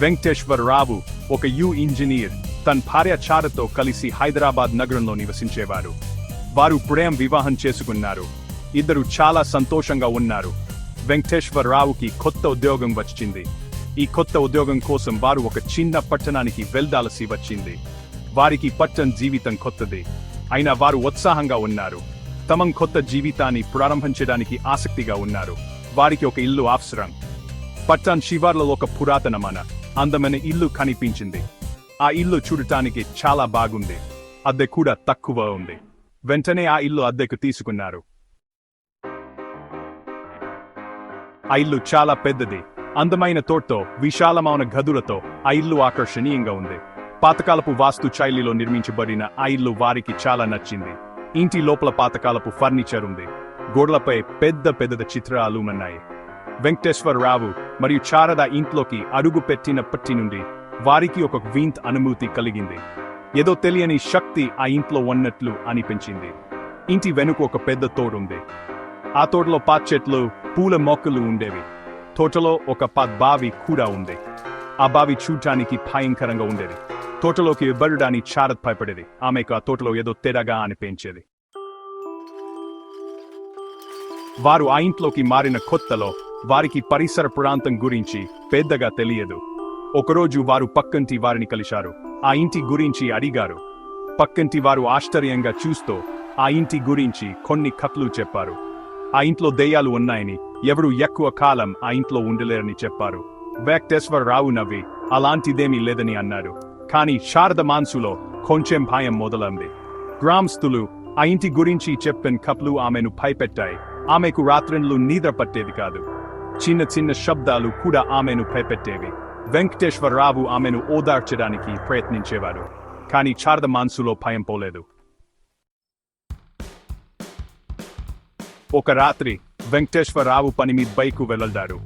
వెంకటేశ్వరరావు ఒక you engineer తన భార్య చారతో కలిసి హైదరాబాద్ నగరంలో నివసించేవారు. వారు ప్రేమ వివాహం చేసుకున్నారు. ఇద్దరు చాలా సంతోషంగా ఉన్నారు. వెంకటేశ్వరరావుకి కొత్త ఉద్యోగం వచ్చింది. ఈ కొత్త ఉద్యోగం కోసం వారు ఒక చిన్న పట్టణానికి వెళ్దాల్సి వచ్చింది. వారికి పట్టణ జీవితం కొత్తది. అయినా వారు ఉత్సాహంగా ఉన్నారు. తమ కొత్త జీవితాన్ని ప్రారంభించడానికి ఆసక్తిగా ఉన్నారు. వారికి ఒక ఇల్లు అవసరం. పట్టణ శివార్లో ఒక పురాతనమైన అందమైన ఇల్లు కనిపించింది. ఆ ఇల్లు చూడటానికి చాలా బాగుంది. అద్దె కూడా తక్కువ ఉంది. వెంటనే ఆ ఇల్లు అద్దెకు తీసుకున్నారు. ఆ ఇల్లు చాలా పెద్దది. అందమైన తోటతో విశాలమైన గదులతో ఆ ఇల్లు ఆకర్షణీయంగా ఉంది. పాతకాలపు వాస్తు శైలిలో నిర్మించబడిన ఆ ఇల్లు వారికి చాలా నచ్చింది. ఇంటి లోపల పాతకాలపు ఫర్నిచర్ ఉంది. గోడలపై పెద్ద పెద్ద చిత్రాలు ఉన్నాయి. వెంకటేశ్వరరావు మరియు చారద ఇంట్లోకి అడుగు పెట్టినప్పటి నుండి వారికి ఒక వింత్ అనుభూతి కలిగింది. ఏదో తెలియని శక్తి ఆ ఇంట్లో ఉన్నట్లు అనిపించింది. ఇంటి వెనుక ఒక పెద్ద తోడుంది. ఆ తోటలో పాత చెట్లు పూల మొక్కలు ఉండేవి. తోటలో ఒక పాత బావి కూడా ఉంది. ఆ బావి చూడటానికి భయంకరంగా ఉండేది. తోటలోకి వెళ్ళడానికి చారత్ భయపడేది. ఆమెకు ఆ తోటలో ఏదో తెరగా అనిపించేది. వారు ఆ ఇంట్లోకి మారిన కొత్తలో వారికి పరిసర ప్రాంతం గురించి పెద్దగా తెలియదు. ఒకరోజు వారు పక్కంటి వారిని కలిశారు. ఆ ఇంటి గురించి అడిగారు. పక్కంటి వారు ఆశ్చర్యంగా చూస్తూ ఆ ఇంటి గురించి కొన్ని కథలు చెప్పారు. ఆ ఇంట్లో దెయ్యాలు ఉన్నాయని ఎవరు ఎక్కువ కాలం ఆ ఇంట్లో ఉండలేరని చెప్పారు. వెంకటేశ్వరరావు నవ్వి అలాంటిదేమీ లేదని అన్నారు. కానీ శారద మాన్సులో కొంచెం భయం మొదలంది. గ్రామస్తులు ఆ ఇంటి గురించి చెప్పిన కప్లు ఆమెను భయపెట్టాయి. ఆమెకు రాత్రిళ్ళు నిద్ర పట్టేది కాదు. చిన్న చిన్న శబ్దాలు కూడా ఆమెను భయపెట్టేవి. వెంకటేశ్వరరావు ఆమెను ఓదార్చడానికి ప్రయత్నించేవారు. కానీ శారద మాన్సులో భయం పోలేదు. ఒక రాత్రి వెంకటేశ్వరరావు పని మీద బైకు వెళ్ళారు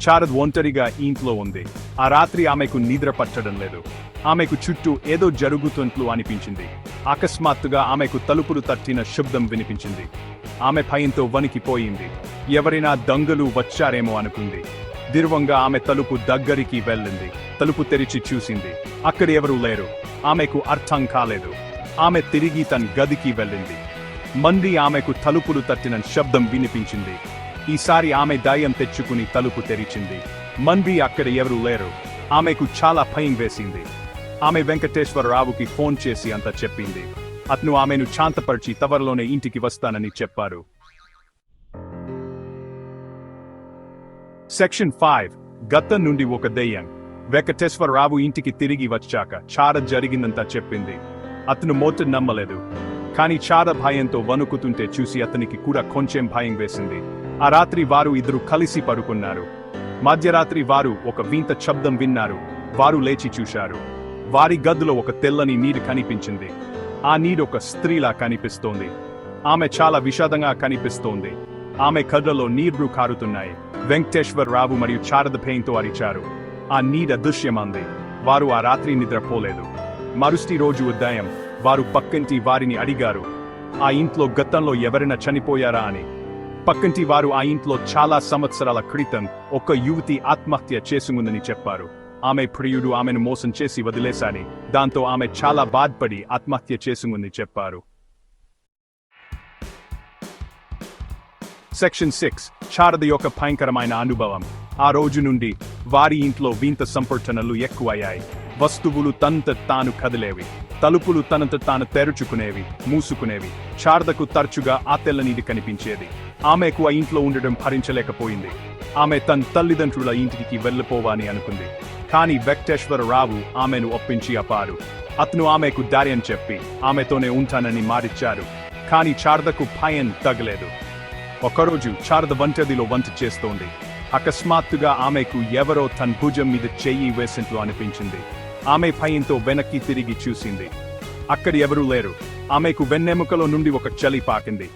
శారద్ ఒంటరిగా ఇంట్లో ఉంది. ఆ రాత్రి ఆమెకు నిద్ర పట్టడం లేదు. ఆమెకు చుట్టూ ఏదో జరుగుతున్నట్లు అనిపించింది. అకస్మాత్తుగా ఆమెకు తలుపులు తట్టిన శబ్దం వినిపించింది. ఆమె భయంతో వణికిపోయింది ఎవరైనా దొంగలు వచ్చారేమో అనుకుంది. దిర్వంగా ఆమె తలుపు దగ్గరికి వెళ్ళింది. తలుపు తెరిచి చూసింది. అక్కడ ఎవరూ లేరు. ఆమెకు అర్థం కాలేదు. ఆమె తిరిగి తన గదికి వెళ్ళింది. మంది ఆమెకు తలుపులు తట్టిన శబ్దం వినిపించింది. ఈసారి ఆమె దయ్యం తెచ్చుకుని తలుపు తెరిచింది. మంది అక్కడ ఎవరూ లేరు. ఆమెకు చాలా భయం వేసింది. ఆమె వెంకటేశ్వరరావుకి ఫోన్ చేసి అంత చెప్పింది. అతను ఆమెను శాంతపరిచి తవరలోనే ఇంటికి వస్తానని చెప్పారు. సెక్షన్ ఫైవ్ గతం నుండి ఒక దెయ్యం. వెంకటేశ్వరరావు ఇంటికి తిరిగి వచ్చాక చార జరిగిందంతా చెప్పింది. అతను మోత నమ్మలేదు. కానీ చార భయంతో వణుకుతుంటే చూసి అతనికి కూడా కొంచెం భయం వేసింది. ఆ రాత్రి వారు ఇద్దరు కలిసి పడుకున్నారు. మధ్యరాత్రి వారు ఒక వింత శబ్దం విన్నారు. వారు లేచి చూశారు. వారి గదిలో ఒక తెల్లని నీరు కనిపించింది. ఆ నీరు ఒక స్త్రీలా కనిపిస్తోంది. ఆమె చాలా విషాదంగా కనిపిస్తోంది. ఆమె కళ్ళలో నీళ్ళు కారుతున్నాయి. వెంకటేశ్వర్ రావు మరియు శారద భయంతో అరిచారు. ఆ నీడ దృశ్యమంది. వారు ఆ రాత్రి నిద్రపోలేదు. మరుసటి రోజు ఉదయం వారు పక్కంటి వారిని అడిగారు ఆ ఇంట్లో గతంలో ఎవరైనా చనిపోయారా? అని. పక్కంటి వారు ఆ ఇంట్లో చాలా సంవత్సరాల క్రితం ఒక యువతి ఆత్మహత్య చేసుకుందని చెప్పారు. ఆమె ప్రియుడు ఆమెను మోసం చేసి వదిలేశాని. దాంతో ఆమె చాలా బాధపడి ఆత్మహత్య చేసుకుందని చెప్పారు. సెక్షన్ సిక్స్ శారద యొక్క భయంకరమైన అనుభవం. ఆ రోజు నుండి వారి ఇంట్లో వింత సంపర్టనలు ఎక్కువయ్యాయి. వస్తువులు తనంత తాను కదిలేవి. తలుపులు తనంత తాను తెరుచుకునేవి మూసుకునేవి. శారదకు తరచుగా ఆ తెల్లనీది కనిపించేది. ఆమెకు ఆ ఇంట్లో ఉండడం భరించలేకపోయింది. ఆమె తన తల్లిదండ్రుల ఇంటికి వెళ్ళిపోవాని అనుకుంది. కానీ వెంకటేశ్వరరావు ఆమెను ఒప్పించి అపారు అతను ఆమెకు ధైర్యం చెప్పి ఆమెతోనే ఉంటానని మారిచ్చారు. కానీ శారదకు భయం తగలేదు. ఒకరోజు శారద వంటదిలో వంట చేస్తోంది. అకస్మాత్తుగా ఆమెకు ఎవరో తన భుజం మీద చెయ్యి వేసినట్లు అనిపించింది. ఆమె భయంతో వెనక్కి తిరిగి చూసింది. అక్కడ ఎవరూ లేరు. ఆమెకు వెన్నెముకలో నుండి ఒక చలి పాకింది.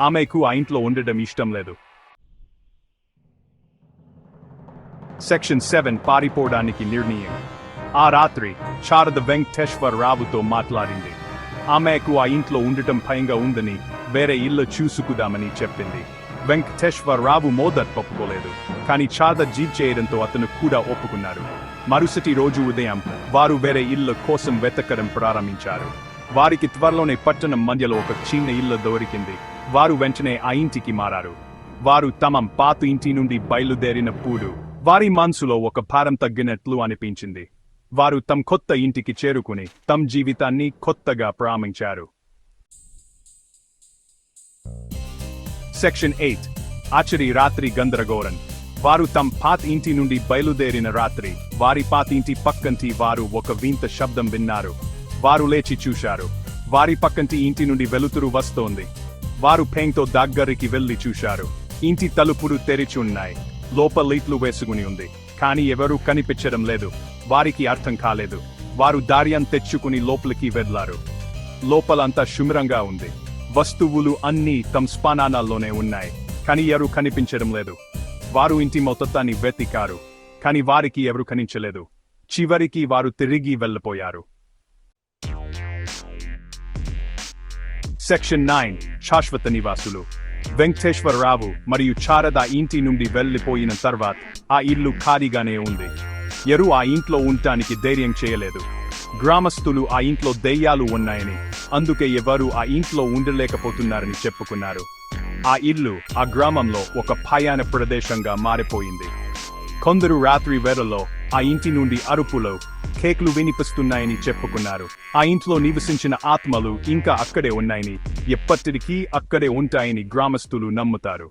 ఆమెకు ఆ ఇంట్లో ఉండడం ఇష్టం లేదు. సెక్షన్ సెవెన్ పారిపోవడానికి నిర్ణయం ఆ రాత్రి శారద వెంకటేశ్వరరావుతో మాట్లాడింది. ఆమెకు ఆ ఇంట్లో ఉండటం భయంగా ఉందని వేరే ఇల్లు చూసుకుదామని చెప్పింది. వెంకటేశ్వరరావు మోదత్ ఒప్పుకోలేదు. కానీ శారద జీప్ చేయడంతో అతను కూడా ఒప్పుకున్నారు. మరుసటి రోజు ఉదయం వారు వేరే ఇల్లు కోసం వెతకడం ప్రారంభించారు. వారికి త్వరలోనే పట్టణం మధ్యలో ఒక చిన్న ఇల్లు దొరికింది. వారు వెంటనే ఆ ఇంటికి మారారు. వారు తమ పాత ఇంటి నుండి బయలుదేరినప్పుడు వారి మనసులో ఒక భారం తగ్గినట్లు అనిపించింది. వారు తమ కొత్త ఇంటికి చేరుకుని తమ జీవితాన్ని కొత్తగా ప్రారంభించారు. Section eight. ఆచరి రాత్రి గందరగోళం. వారు తమ పాత ఇంటి నుండి బయలుదేరిన రాత్రి. వారి పాత ఇంటి పక్కంటి వారు ఒక వింత శబ్దం విన్నారు. వారు లేచి చూశారు. వారి పక్కంటి ఇంటి నుండి వెలుతురు వస్తోంది. వారు ఫెంగ్తో దగ్గరికి వెళ్ళి చూశారు. ఇంటి తలుపులు తెరిచి ఉన్నాయి. లోపల లైట్లు వేసుకుని ఉంది. కానీ ఎవరూ కనిపించడం లేదు. వారికి అర్థం కాలేదు. వారు దార్యం తెచ్చుకుని లోపలికి వెళ్ళారు. లోపలంతా శుభ్రంగా ఉంది. వస్తువులు అన్నీ తమ స్పానానాల్లోనే ఉన్నాయి. కానీ ఎవరు కనిపించడం లేదు. వారు ఇంటి మొత్తాన్ని వెతికారు. కానీ వారికి ఎవరు కనించలేదు చివరికి వారు తిరిగి వెళ్ళిపోయారు. Section nine. శాశ్వత నివాసులు. వెంకటేశ్వరరావు మరియు శారద ఇంటి నుండి వెళ్ళిపోయిన తర్వాత ఆ ఇల్లు ఖాళీగానే ఉంది. ఎరు ఆ ఇంట్లో ఉండటానికి ధైర్యం చేయలేదు. గ్రామస్తులు ఆ ఇంట్లో దెయ్యాలు ఉన్నాయని అందుకే ఎవరు ఆ ఇంట్లో ఉండలేకపోతున్నారని చెప్పుకున్నారు. ఆ ఇల్లు ఆ గ్రామంలో ఒక భయాన ప్రదేశంగా మారిపోయింది. కొందరు రాత్రి వేళల్లో ఆ ఇంటి నుండి అరుపులు కేకులు వినిపిస్తున్నాయని చెప్పుకున్నారు. ఆ ఇంట్లో నివసించిన ఆత్మలు ఇంకా అక్కడే ఉన్నాయని ఎప్పటికీ అక్కడే ఉంటాయని గ్రామస్తులు నమ్ముతారు.